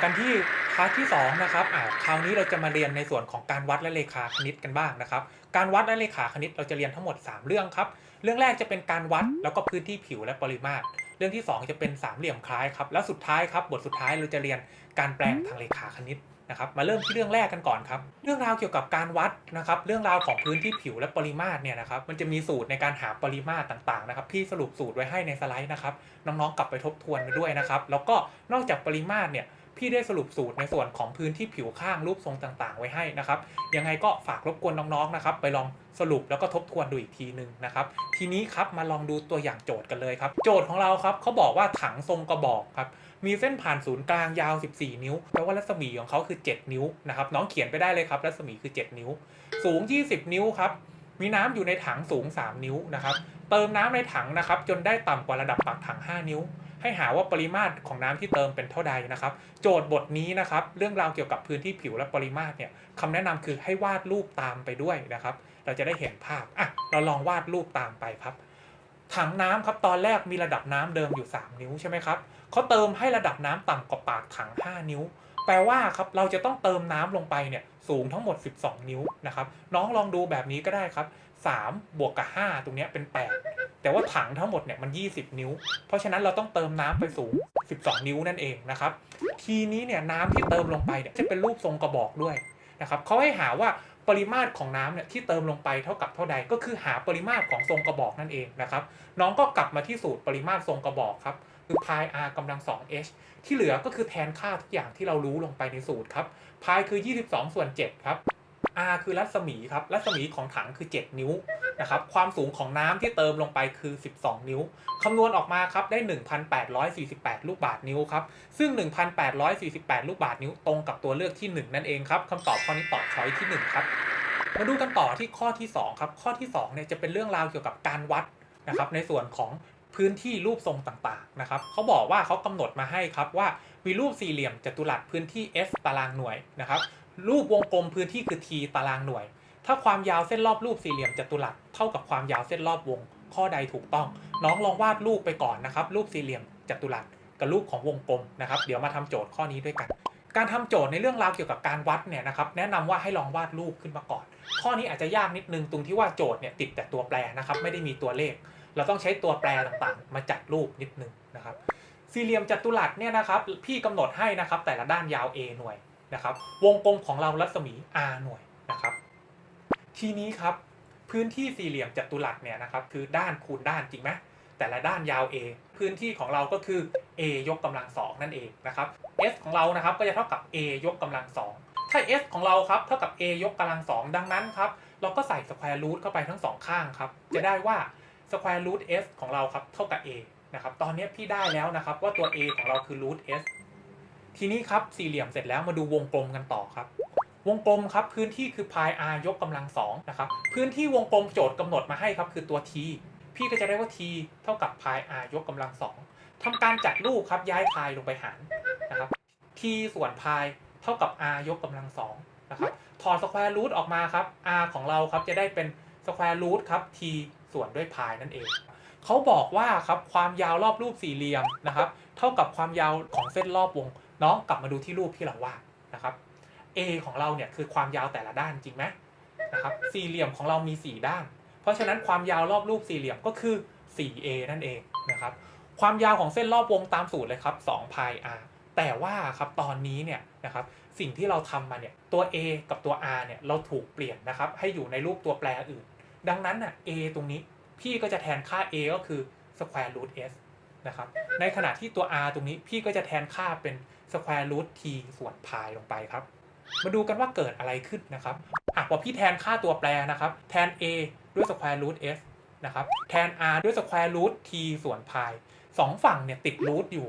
มาต่อกันที่พาร์ทที่2นะครับอ่าคราวนี้เราจะมาเรียนในส่วนของการวัดและเลขาคณิตกันบ้างนะครับ การวัดและเลขาคณิตเราจะเรียนทั้งหมด 3 เรื่องครับ เรื่องแรกจะเป็นการวัดแล้วก็พื้นที่ผิวและปริมาตร เรื่องที่ 2 จะเป็นสามเหลี่ยมคล้ายครับ แล้วสุดท้ายครับบทสุดท้ายเราจะเรียนการแปลงทางเลขาคณิตนะครับ มาเริ่มที่เรื่องแรกกันก่อนครับ เรื่องราวเกี่ยวกับการวัดนะครับ เรื่องราวของพื้นที่ผิวและปริมาตรเนี่ยนะครับ มันจะมีสูตรในการหาปริมาตรต่างๆนะครับ พี่สรุปสูตรไว้ให้ในสไลด์นะครับ น้องๆกลับไปทบทวนไปด้วยนะครับ แล้วก็นอกจากปริมาตรเนี่ย พี่ได้สรุปสูตรในส่วนของพื้นที่ผิวข้างรูปทรงต่างๆ ไว้ให้นะครับ ยังไงก็ฝากรบกวนน้องๆนะครับ ไปลองสรุปแล้วก็ทบทวนดูอีกทีหนึ่งนะครับ ทีนี้ครับมาลองดูตัวอย่างโจทย์กันเลยครับ โจทย์ของเราครับเขาบอกว่าถังทรงกระบอกครับ มีเส้นผ่านศูนย์กลางยาว 14 นิ้ว แปลว่ารัศมีของเขาคือ 7 นิ้วนะครับ น้องเขียนไปได้เลยครับ รัศมีคือ 7 นิ้ว สูง 20 นิ้วครับ มีน้ำอยู่ในถังสูง 3 นิ้วนะครับ เติมน้ำในถังนะครับ จนได้ต่ำกว่าระดับปากถัง 5 นิ้ว ให้หาว่าปริมาตรของน้ำที่เติมเป็นเท่าใดนะครับ โจทย์บทนี้นะครับ เรื่องราวเกี่ยวกับพื้นที่ผิวและปริมาตรเนี่ยคำแนะนำคือให้วาดรูปตามไปด้วยนะครับ เราจะได้เห็นภาพอะเราลองวาดรูปตามไปครับ ถังน้ำครับตอนแรกมีระดับน้ำเดิมอยู่ 3 นิ้วใช่ไหมครับเขาเติมให้ระดับน้ำต่ำกว่าปากถัง 5 นิ้ว แปลว่าครับเราจะต้องเติมน้ำลงไปเนี่ยสูงทั้งหมด 12 นิ้วนะครับ น้องลองดูแบบนี้ก็ได้ครับ3บวกกับ 5 ตรงนี้เป็น 8 แต่ว่าถังทั้งหมดเนี่ยมัน 20 นิ้ว เพราะฉะนั้นเราต้องเติมน้ำไปสูง 12 นิ้วนั่นเองนะครับ ทีนี้เนี่ยน้ำที่เติมลงไปเนี่ยจะเป็นรูปทรงกระบอกด้วยนะครับเขาให้หาว่าปริมาตรของน้ำเนี่ยที่เติมลงไปเท่ากับเท่าใดก็คือหาปริมาตรของทรงกระบอกนั่นเองนะครับน้องก็กลับมาที่สูตรปริมาตรทรงกระบอกครับคือ pi r กำลัง 2 h ที่เหลือก็คือแทนค่าทุกอย่างที่เรารู้ลงไปในสูตรครับ pi คือ 22 ส่วน 7 ครับ r คือรัศมีครับ รัศมีของถังคือ 7 นิ้วนะครับ ความสูงของน้ำที่เติมลงไปคือ 12 นิ้วคำนวณออกมาครับได้ 1,848 ลูกบาศก์นิ้วครับ ซึ่ง 1,848 ลูกบาศก์นิ้วตรงกับตัวเลือกที่ 1 นั่นเองครับคำตอบข้อนี้ตอบช้อยที่ 1 ครับ มาดูกันต่อที่ข้อที่ 2 ครับ ข้อที่2เนี่ยจะเป็นเรื่องราวเกี่ยวกับการวัดนะครับ ในส่วนของพื้นที่รูปทรงต่างๆ นะครับ เขาบอกว่าเขากำหนดมาให้ครับว่ามีรูปสี่เหลี่ยมจัตุรัสพื้นที่ s ตารางหน่วยนะครับ รูปวงกลมพื้นที่คือ t ตารางหน่วย ถ้าความยาวเส้นรอบรูปสี่เหลี่ยมจัตุรัสเท่ากับความยาวเส้นรอบวง ข้อใดถูกต้อง น้องลองวาดรูปไปก่อนนะครับ รูปสี่เหลี่ยมจัตุรัสกับรูปของวงกลมนะครับ เดี๋ยวมาทำโจทย์ข้อนี้ด้วยกัน การทำโจทย์ในเรื่องราวเกี่ยวกับการวัดเนี่ยนะครับ แนะนำว่าให้ลองวาดรูปขึ้นมาก่อน ข้อนี้อาจจะยากนิดนึงตรงที่ว่าโจทย์เนี่ยติดแต่ตัวแปรนะครับ ไม่ได้มีตัวเลข เราต้องใช้ตัวแปรต่างๆ มาจัดรูปนิดนึงนะครับ สี่เหลี่ยมจัตุรัสเนี่ยนะครับ พี่กำหนดให้นะครับ แต่ละด้านยาว a หน่วย นะครับ วงกลมของเรารัศมี r หน่วยนะครับ ทีนี้ครับพื้นที่สี่เหลี่ยมจัตุรัสเนี่ยนะครับ คือด้านคูณด้านจริงไหมแต่ละด้านยาว a พื้นที่ของเราก็คือ a ยกกำลังสองนั่นเองนะครับ s ของเรานะครับก็จะเท่ากับ a ยกกำลังสองถ้า s ของเราครับเท่ากับ a ยกกำลังสองดังนั้นครับเราก็ใส่สแควร์รูทเข้าไปทั้งสองข้างครับจะได้ว่าสแควร์รูท s ของเราครับเท่ากับ a นะครับตอนนี้พี่ได้แล้วนะครับว่าตัว a ของเราคือรูท s ทีนี้ครับสี่เหลี่ยมเสร็จแล้วมาดูวงกลมกันต่อครับ วงกลมครับพื้นที่คือ pi r ยกกำลังสองนะครับพื้นที่วงกลมโจทย์กำหนดมาให้ครับคือตัว t พี่ก็จะได้ว่า t เท่ากับ pi r ยกกำลังสองทำการจัดรูปครับย้าย pi ลงไปหารนะครับ t ส่วน pi เท่ากับ r ยกกำลังสองนะครับถอดสแควร์รูทออกมาครับ r ของเราครับจะได้เป็นสแควร์รูทครับ t ส่วนด้วย pi นั่นเองเขาบอกว่าครับความยาวรอบรูปสี่เหลี่ยมนะครับ เท่ากับความยาวของเส้นรอบวง น้องกลับมาดูที่รูปที่เราวาดนะครับ a ของเราเนี่ยคือความยาวแต่ละด้านจริงไหมนะครับสี่เหลี่ยมของเรามี 4 ด้าน เพราะฉะนั้นความยาวรอบรูปสี่เหลี่ยมก็คือ 4a นั่นเองนะครับความยาวของเส้นรอบวงตามสูตรเลยครับ2 pi r แต่ว่าครับตอนนี้เนี่ยนะครับสิ่งที่เราทำมาเนี่ยตัว a กับตัว r เนี่ยเราถูกเปลี่ยนนะครับให้อยู่ในรูปตัวแปรอื่น ดังนั้นน่ะ a ตรงนี้พี่ก็จะแทนค่า a ก็คือ square root s นะครับในขณะที่ตัว r ตรงนี้พี่ก็จะแทนค่าเป็น square root t ส่วน pi ลงไปครับ มาดูกันว่าเกิดอะไรขึ้นนะครับอะพอพี่แทนค่าตัวแปรนะครับ แทน a ด้วย square root s นะครับ แทน r ด้วย square root ส่วน pi สองฝั่งเนี่ยติดรูทอยู่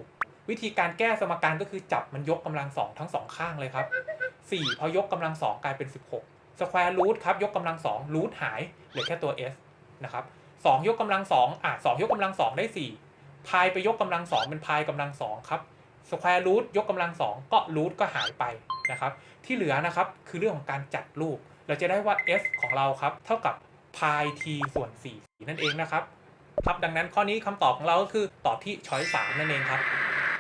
วิธีการแก้สมการก็คือจับมันยกกำลังสองทั้งสองข้างเลยครับ 4 พอยกกำลังสองกลายเป็น 16สแควร์รูทครับยกกำลังสองรูทหายเหลือแค่ตัว s นะครับ2ยกกำลังสองอะ2ยกกำลังสองได้4พายไปยกกำลังสองเป็นพายกำลังสองครับ สแควร์รูทยกกำลังสองก็รูทก็หายไปนะครับที่เหลือนะครับคือเรื่องของการจัดรูป เราจะได้ว่า s ของเราครับเท่ากับ pi t ส่วน4นั่นเองนะครับครับดังนั้นข้อนี้คำตอบของเราก็คือตอบที่ช้อย3นั่นเองครับ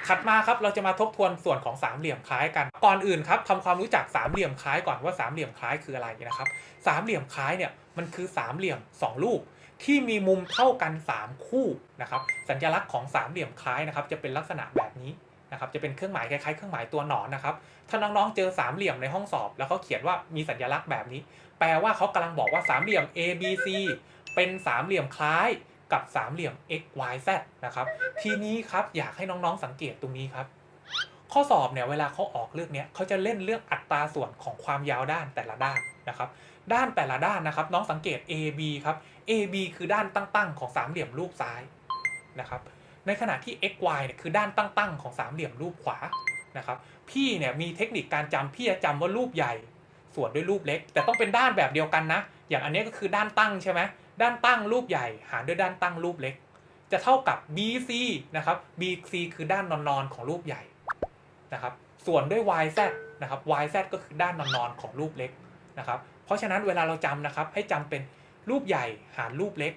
ถัดมาครับเราจะมาทบทวนส่วนของสามเหลี่ยมคล้ายกัน ก่อนอื่นครับทำความรู้จักสามเหลี่ยมคล้ายก่อนว่าสามเหลี่ยมคล้ายคืออะไรนะครับสามเหลี่ยมคล้ายเนี่ยมันคือสามเหลี่ยมสองรูป ที่มีมุมเท่ากัน 3 คู่นะครับสัญลักษณ์ของสามเหลี่ยมคล้ายนะครับจะเป็นลักษณะแบบนี้ นะครับจะเป็นเครื่องหมายคล้ายๆเครื่องหมายตัวหนอนนะครับถ้าน้องๆเจอสามเหลี่ยมในห้องสอบ แล้วเขาเขียนว่ามีสัญลักษณ์แบบนี้ แปลว่าเขากำลังบอกว่าสามเหลี่ยม A B C เป็นสามเหลี่ยมคล้ายกับสามเหลี่ยม x y z นะครับทีนี้ครับอยากให้น้องๆสังเกตตรงนี้ครับ ข้อสอบเนี่ยเวลาเขาออกเรื่องเนี้ยเขาจะเล่นเรื่องอัตราส่วนของความยาวด้านแต่ละด้านนะครับ ด้านแต่ละด้านนะครับ น้องสังเกต AB ครับ AB คือด้านตั้งๆ ของสามเหลี่ยมรูปซ้ายนะครับ ในขณะที่ XY เนี่ยคือด้านตั้งๆของสามเหลี่ยมรูปขวานะครับพี่เนี่ยมีเทคนิคการจำพี่จะจำว่ารูปใหญ่ส่วนด้วยรูปเล็ก แต่ต้องเป็นด้านแบบเดียวกันนะ อย่างอันนี้ก็คือด้านตั้งใช่ไหมด้านตั้งรูปใหญ่ หารด้วยด้านตั้งรูปเล็ก จะเท่ากับ BC นะครับ BC คือด้านนอนๆของรูปใหญ่นะครับส่วนด้วย YZ นะครับ YZ ก็คือด้านนอนๆของรูปเล็กนะครับเพราะฉะนั้นเวลาเราจำนะครับให้จำเป็นรูปใหญ่หารรูปเล็ก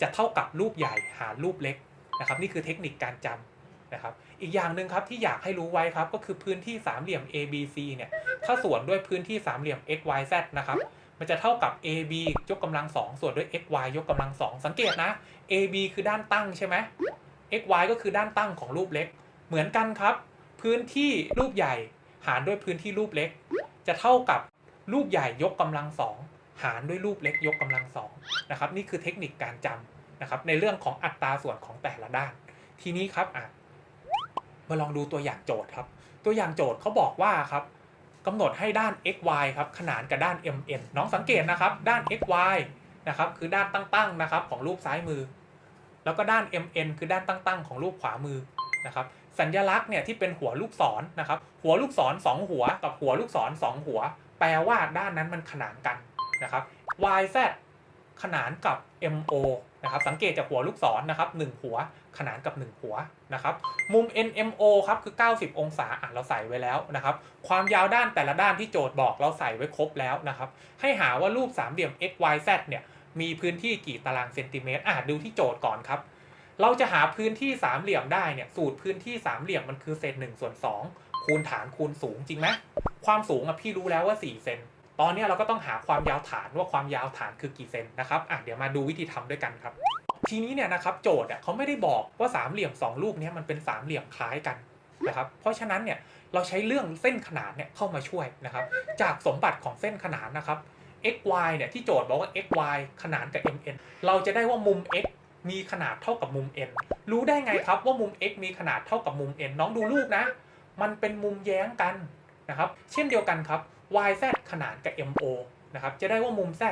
จะเท่ากับรูปใหญ่หารรูปเล็ก นะครับนี่คือเทคนิคการจำนะครับ อีกอย่างหนึ่งครับที่อยากให้รู้ไว้ครับก็คือพื้นที่สามเหลี่ยม ABC เนี่ยถ้าส่วนด้วยพื้นที่สามเหลี่ยม XYZ นะครับมันจะเท่ากับ AB ยกกำลังสองส่วนด้วย xy ยกกำลังสองสังเกตนะ AB คือด้านตั้งใช่ไหม xy ก็คือด้านตั้งของรูปเล็ก เหมือนกันครับ พื้นที่รูปใหญ่หารด้วยพื้นที่รูปเล็ก จะเท่ากับรูปใหญ่ยกกำลังสองหารด้วยรูปเล็กยกกำลังสองนะครับ นี่คือเทคนิคการจำ นะครับในเรื่องของอัตราส่วนของแต่ละด้าน ทีนี้ครับอะมาลองดูตัวอย่างโจทย์ครับ ตัวอย่างโจทย์เขาบอกว่าครับกำหนดให้ด้าน xy ครับขนานกับด้าน mn น้องสังเกตนะครับ ด้าน xy นะครับคือด้านตั้งๆนะครับของรูปซ้ายมือ แล้วก็ด้าน mn คือด้านตั้งๆ ของรูปขวามือนะครับสัญลักษณ์เนี่ยที่เป็นหัวลูกศรนะครับ หัวลูกศรสองหัวกับหัวลูกศรสองหัว แปลว่าด้านนั้นมันขนานกันนะครับ yz ขนานกับ mo นะครับสังเกตจากหัวลูกศรนะครับหนึ่งหัวขนานกับ 1 หัวนะครับมุม nmo ครับคือ 90 องศาอะเราใส่ไว้แล้วนะครับความยาวด้านแต่ละด้านที่โจทย์บอกเราใส่ไว้ครบแล้วนะครับให้หาว่ารูปสามเหลี่ยม xyz เนี่ยมีพื้นที่กี่ตารางเซนติเมตรอะดูที่โจทย์ก่อนครับ เราจะหาพื้นที่สามเหลี่ยมได้เนี่ยสูตรพื้นที่สามเหลี่ยมมันคือเศษหนึ่งส่วนสองคูณฐานคูณสูงจริงไหมความสูงอะพี่รู้แล้วว่า4เซน ตอนนี้เราก็ต้องหาความยาวฐานว่าความยาวฐานคือกี่เซนนะครับอะเดี๋ยวมาดูวิธีทำด้วยกันครับ ทีนี้เนี่ยนะครับโจทย์อะเขาไม่ได้บอกว่าสามเหลี่ยมสองรูปนี้มันเป็นสามเหลี่ยมคล้ายกันนะครับเพราะฉะนั้นเนี่ยเราใช้เรื่องเส้นขนานเนี่ยเข้ามาช่วยนะครับ จากสมบัติของเส้นขนานนะครับ xy เนี่ยที่โจทย์บอกว่า xy ขนานกับ mn เราจะได้ว่ามุม x มีขนาดเท่ากับมุม n รู้ได้ไงครับว่ามุม x มีขนาดเท่ากับมุม n น้องดูรูปนะ มันเป็นมุมแย้งกันนะครับ เช่นเดียวกันครับ yz ขนานกับ mo นะครับ จะได้ว่ามุม z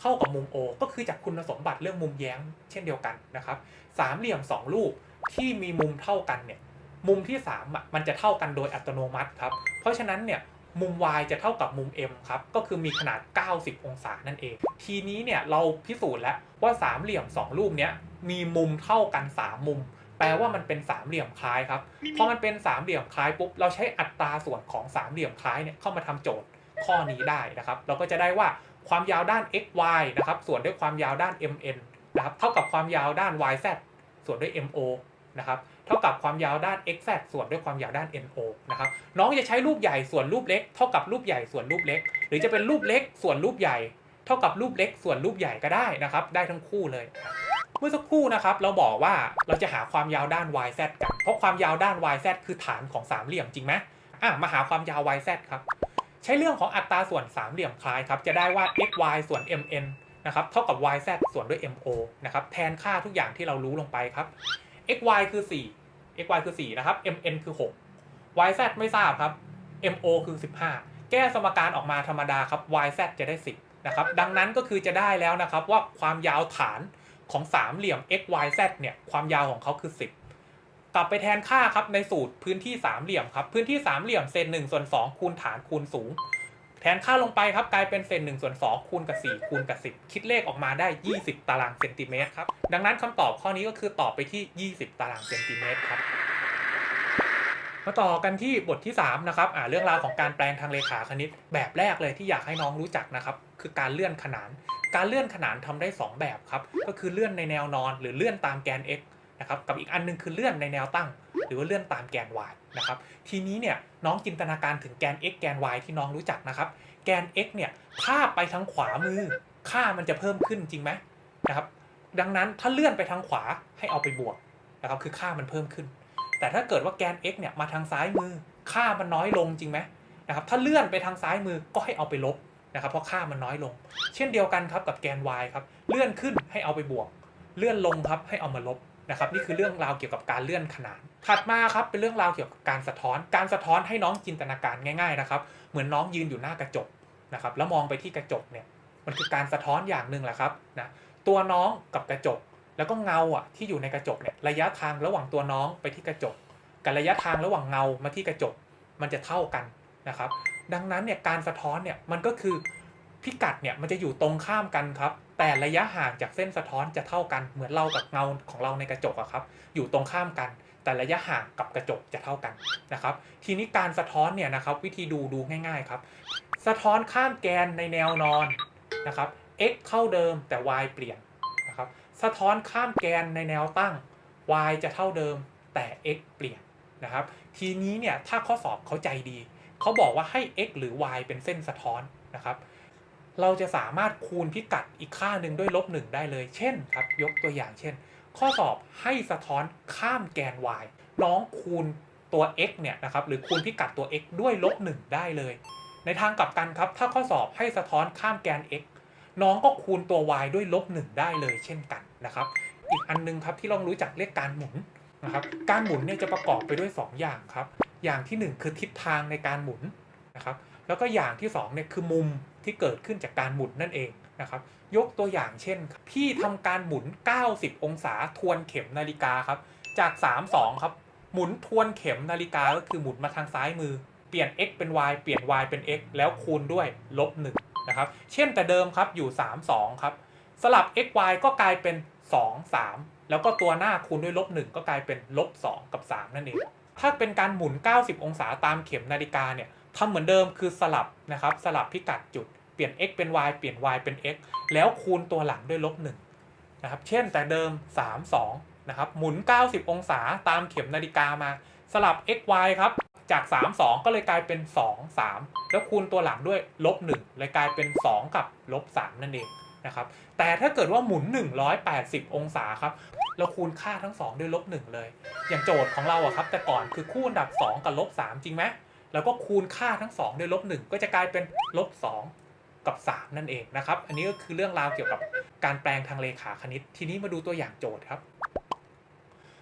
เท่ากับมุม o ก็คือจากคุณสมบัติเรื่องมุมแย้งเช่นเดียวกันนะครับ สามเหลี่ยมสองรูปที่มีมุมเท่ากันเนี่ย มุมที่3อะมันจะเท่ากันโดยอัตโนมัติครับ เพราะฉะนั้นเนี่ยมุม y จะเท่ากับมุม m ครับ ก็คือมีขนาด 90 องศานั่นเอง ทีนี้เนี่ยเราพิสูจน์แล้วว่าสามเหลี่ยม 2 รูปเนี้ยมีมุมเท่ากัน 3 มุม แปลว่ามันเป็นสามเหลี่ยมคล้ายครับพอมันเป็นสามเหลี่ยมคล้ายปุ๊บเราใช้อัตราส่วนของสามเหลี่ยมคล้ายเนี่ยเข้ามาทำโจทย์ข้อนี้ได้นะครับ เราก็จะได้ว่าความยาวด้าน x y นะครับส่วนด้วยความยาวด้าน m n นะครับเท่ากับความยาวด้าน y z ส่วนด้วย m o นะครับเท่ากับความยาวด้าน x z ส่วนด้วยความยาวด้าน no นะครับน้องจะใช้รูปใหญ่ส่วนรูปเล็ก เท่ากับรูปใหญ่ส่วนรูปเล็ก หรือจะเป็นรูปเล็กส่วนรูปใหญ่ เท่ากับรูปเล็กส่วนรูปใหญ่ก็ได้นะครับ ได้ทั้งคู่เลย เมื่อสักครู่นะครับเราบอกว่าเราจะหาความยาวด้าน yz กันเพราะความยาวด้าน yz คือฐานของสามเหลี่ยมจริงไหมอะมาหาความยาว yz ครับใช้เรื่องของอัตราส่วนสามเหลี่ยมคล้ายครับจะได้ว่า xy ส่วน mn นะครับเท่ากับ yz ส่วนด้วย mo นะครับแทนค่าทุกอย่างที่เรารู้ลงไปครับ xy คือ 4 xy คือ 4 นะครับ mn คือ 6 yz ไม่ทราบครับ mo คือ 15 แก้สมการออกมาธรรมดาครับ yz จะได้ 10นะครับดังนั้นก็คือจะได้แล้วนะครับว่าความยาวฐาน ของสามเหลี่ยม xyz เนี่ยความยาวของเขาคือ 10 กลับไปแทนค่าครับในสูตรพื้นที่สามเหลี่ยมครับพื้นที่สามเหลี่ยมเศษ1ส่วน2คูณฐานคูณสูง แทนค่าลงไปครับกลายเป็นเศษ1ส่วน2คูณกับ4คูณกับ10คิดเลขออกมาได้ 20 ตารางเซนติเมตรครับดังนั้นคำตอบข้อนี้ก็คือตอบไปที่ 20 ตารางเซนติเมตรครับมาต่อกันที่บทที่3นะครับอ่าเรื่องราวของการแปลงทางเลขาคณิตแบบแรกเลยที่อยากให้น้องรู้จักนะครับ คือการเลื่อนขนาน การเลื่อนขนานทำได้ 2 แบบครับ ก็คือเลื่อนในแนวนอน หรือเลื่อนตามแกน x นะครับ กับอีกอันหนึงคือเลื่อนในแนวตั้ง หรือว่าเลื่อนตามแกน y นะครับ ทีนี้เนี่ยน้องจินตนาการถึงแกน x แกน y ที่น้องรู้จักนะครับ แกน x เนี่ยถ้าไปทางขวามือ ค่ามันจะเพิ่มขึ้นจริงไหมนะครับ ดังนั้นถ้าเลื่อนไปทางขวาให้เอาไปบวกนะครับ คือค่ามันเพิ่มขึ้น แต่ถ้าเกิดว่าแกน x เนี่ยมาทางซ้ายมือ ค่ามันน้อยลงจริงไหมนะครับ ถ้าเลื่อนไปทางซ้ายมือก็ให้เอาไปลบ นะครับเพราะค่ามันน้อยลง เช่นเดียวกันครับกับแกน y ครับเลื่อนขึ้นให้เอาไปบวก เลื่อนลงครับให้เอามาลบนะครับนี่คือเรื่องราวเกี่ยวกับการเลื่อนขนานถัดมาครับเป็นเรื่องราวเกี่ยวกับการสะท้อน การสะท้อนให้น้องจินตนาการง่ายๆนะครับเหมือนน้องยืนอยู่หน้ากระจกนะครับแล้วมองไปที่กระจกเนี่ยมันคือการสะท้อนอย่างหนึ่งแหละครับนะตัวน้องกับกระจก แล้วก็เงาอะที่อยู่ในกระจกเนี่ยระยะทางระหว่างตัวน้องไปที่กระจก กับระยะทางระหว่างเงามาที่กระจก มันจะเท่ากันนะครับ ดังนั้นเนี่ยการสะท้อนเนี่ยมันก็คือพิกัดเนี่ยมันจะอยู่ตรงข้ามกันครับ แต่ระยะห่างจากเส้นสะท้อนจะเท่ากันเหมือนเรากับเงาของเราในกระจกอะครับ อยู่ตรงข้ามกัน แต่ระยะห่างกับกระจกจะเท่ากันนะครับ ทีนี้การสะท้อนเนี่ยนะครับวิธีดูดูง่ายๆครับ สะท้อนข้ามแกนในแนวนอนนะครับ x เท่าเดิมแต่ y เปลี่ยนนะครับ สะท้อนข้ามแกนในแนวตั้ง y จะเท่าเดิมแต่ x เปลี่ยนนะครับ ทีนี้เนี่ยถ้าข้อสอบเขาใจดี เขาบอกว่าให้ x หรือ y เป็นเส้นสะท้อนนะครับ เราจะสามารถคูณพิกัดอีกค่าหนึ่งด้วยลบหนึ่งได้เลย เช่นครับ ยกตัวอย่างเช่น ข้อสอบให้สะท้อนข้ามแกน y น้องคูณตัว x เนี่ยนะครับ หรือคูณพิกัดตัว x ด้วยลบหนึ่งได้เลย ในทางกลับกันครับ ถ้าข้อสอบให้สะท้อนข้ามแกน x น้องก็คูณตัว y ด้วยลบหนึ่งได้เลยเช่นกันนะครับ อีกอันนึงครับที่เรารู้จักเรียกการหมุนนะครับ การหมุนเนี่ยจะประกอบไปด้วย 2 อย่างครับ อย่างทีหนึ่1 คือทิศทางในการหมุนนะครับ แล้วก็อย่างที่2เนี่ยคือมุมที่เกิดขึ้นจากการหมุนนั่นเองนะครับ ยกตัวอย่างเช่น พี่ทำการหมุน 90 องศาทวนเข็มนาฬิกาครับ จาก 3 2 ครับ หมุนทวนเข็มนาฬิกาก็คือหมุนมาทางซ้ายมือ เปลี่ยน x เป็น y เปลี่ยน y เป็น x แล้วคูณด้วยลบ1นะครับ เช่นแต่เดิมครับอยู่ 3 2 ครับ สลับ x y ก็กลายเป็น 2 3 แล้วก็ตัวหน้าคูณด้วยลบ1ก็กลายเป็นลบ2กับ 3 นั่นเอง ถ้าเป็นการหมุน 90 องศาตามเข็มนาฬิกาเนี่ยทำเหมือนเดิมคือสลับนะครับสลับพิกัดจุดเปลี่ยน x เป็น y เปลี่ยน y เป็น x แล้วคูณตัวหลังด้วยลบ1นะครับเช่นแต่เดิม 3 2นะครับหมุน 90 องศาตามเข็มนาฬิกามา สลับ x y ครับจาก 3 2 ก็เลยกลายเป็น 2 3 แล้วคูณตัวหลังด้วยลบ1เลยกลายเป็น 2 กับลบ3นั่นเองนะครับแต่ถ้าเกิดว่าหมุน 180 องศาครับ เราคูณค่าทั้ง 2 ด้วยลบ1เลย อย่างโจทย์ของเราอะครับ แต่ก่อนคือคู่อันดับ 2 กับลบ3จริงไหมแล้วก็คูณค่าทั้ง 2 ด้วยลบ1ก็จะกลายเป็นลบ2กับ 3 นั่นเองนะครับ อันนี้ก็คือเรื่องราวเกี่ยวกับการแปลงทางเลขาคณิต ทีนี้มาดูตัวอย่างโจทย์ครับ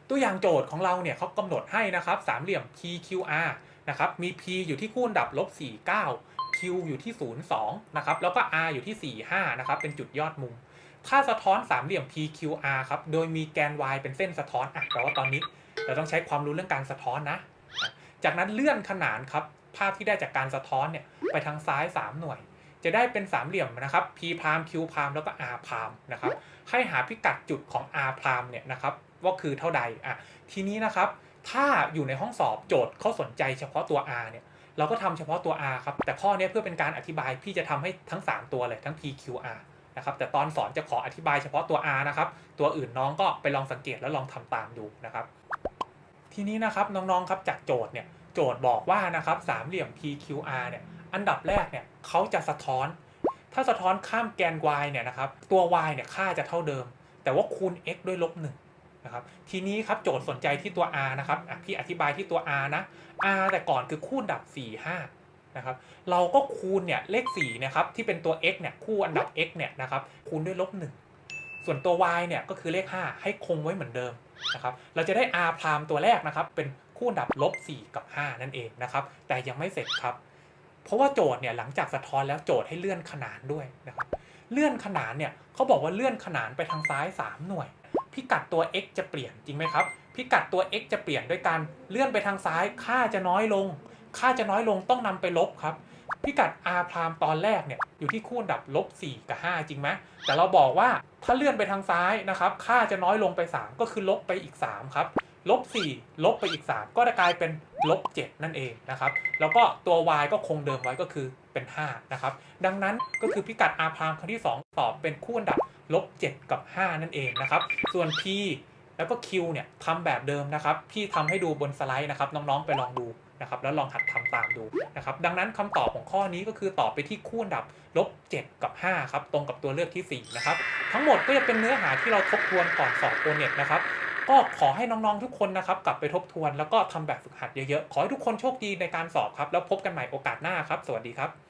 ตัวอย่างโจทย์ของเราเนี่ยเขากำหนดให้นะครับสามเหลี่ยม PQR นะครับมี P อยู่ที่คู่อันดับลบ49 Q อยู่ที่ 02 นะครับ แล้วก็ R อยู่ที่ 45 นะครับ เป็นจุดยอดมุม ถ้าสะท้อนสามเหลี่ยม PQR ครับ โดยมีแกน Y เป็นเส้นสะท้อนอะแปลว่าตอนนี้ เราต้องใช้ความรู้เรื่องการสะท้อนนะ จากนั้นเลื่อนขนานครับ ภาพที่ได้จากการสะท้อนเนี่ยไปทางซ้าย 3 หน่วย จะได้เป็นสามเหลี่ยมนะครับ P พราม Q พรามแล้วก็ R พรามนะครับ ให้หาพิกัดจุดของ R พรามเนี่ยนะครับว่าคือเท่าใดอะทีนี้นะครับถ้าอยู่ในห้องสอบโจทย์เขาสนใจเฉพาะตัว R เนี่ยเราก็ทำเฉพาะตัว R ครับ แต่ข้อนี้เพื่อเป็นการอธิบายพี่จะทำให้ทั้ง 3 ตัวเลยทั้ง PQR นะครับแต่ตอนสอนจะขออธิบายเฉพาะตัว R นะครับตัวอื่นน้องก็ไปลองสังเกตแล้วลองทำตามดูนะครับ ทีนี้นะครับน้องๆครับจากโจทย์เนี่ยโจทย์บอกว่านะครับสามเหลี่ยม PQR เนี่ยอันดับแรกเนี่ยเขาจะสะท้อน ถ้าสะท้อนข้ามแกน y เนี่ยนะครับตัว y เนี่ยค่าจะเท่าเดิม แต่ว่าคูณ x ด้วยลบหนึ่งนะครับทีนี้ครับโจทย์สนใจที่ตัว r นะครับพี่อธิบายที่ตัว r นะ r แต่ก่อนคือคู่ดับ4 5 นะครับเราก็คูณเนี่ยเลข4นะครับที่เป็นตัว x เนี่ยคู่อันดับ x เนี่ยนะครับคูณด้วยลบ1ส่วนตัว y เนี่ยก็คือเลข 5 ให้คงไว้เหมือนเดิมนะครับเราจะได้ r พรามตัวแรกนะครับเป็นคู่อันดับลบ4กับ 5 นั่นเองนะครับแต่ยังไม่เสร็จครับ เพราะว่าโจทย์เนี่ยหลังจากสะท้อนแล้วโจทย์ให้เลื่อนขนานด้วยนะครับเลื่อนขนานเนี่ยเขาบอกว่าเลื่อนขนานไปทางซ้าย 3 หน่วย พิกัดตัว x จะเปลี่ยนจริงไหมครับพิกัดตัว x จะเปลี่ยนด้วยการเลื่อนไปทางซ้ายค่าจะน้อยลง ค่าจะน้อยลงต้องนำไปลบครับ พิกัด r พรามตอนแรกเนี่ยอยู่ที่คู่อันดับลบ4กับ5 จริงไหมแต่เราบอกว่าถ้าเลื่อนไปทางซ้ายนะครับ ค่าจะน้อยลงไป 3 ก็คือลบไปอีก 3 ครับลบ4ลบไปอีก 3 ก็จะกลายเป็นลบ7นั่นเองนะครับ แล้วก็ตัว y ก็คงเดิมไว้ก็คือเป็น 5 นะครับ ดังนั้นก็คือพิกัด r พรามครั้งที่ 2 ตอบเป็นคู่อันดับลบ7กับ 5 นั่นเองนะครับ ส่วน p แล้วก็ Q เนี่ยทำแบบเดิมนะครับ พี่ทำให้ดูบนสไลด์นะครับ น้องๆไปลองดู นะครับแล้วลองหัดทำตามดูนะครับดังนั้นคำตอบของข้อนี้ก็คือตอบไปที่คู่อันดับลบ7กับ5ครับตรงกับตัวเลือกทีสี่4นะครับทั้งหมดก็จะเป็นเนื้อหาที่เราทบทวนก่อนสอบโอเน็ตนะครับก็ขอให้น้องๆทุกคนนะครับกลับไปทบทวนแล้วก็ทำแบบฝึกหัดเยอะๆ ขอให้ทุกคนโชคดีในการสอบครับ แล้วพบกันใหม่โอกาสหน้าครับ สวัสดีครับ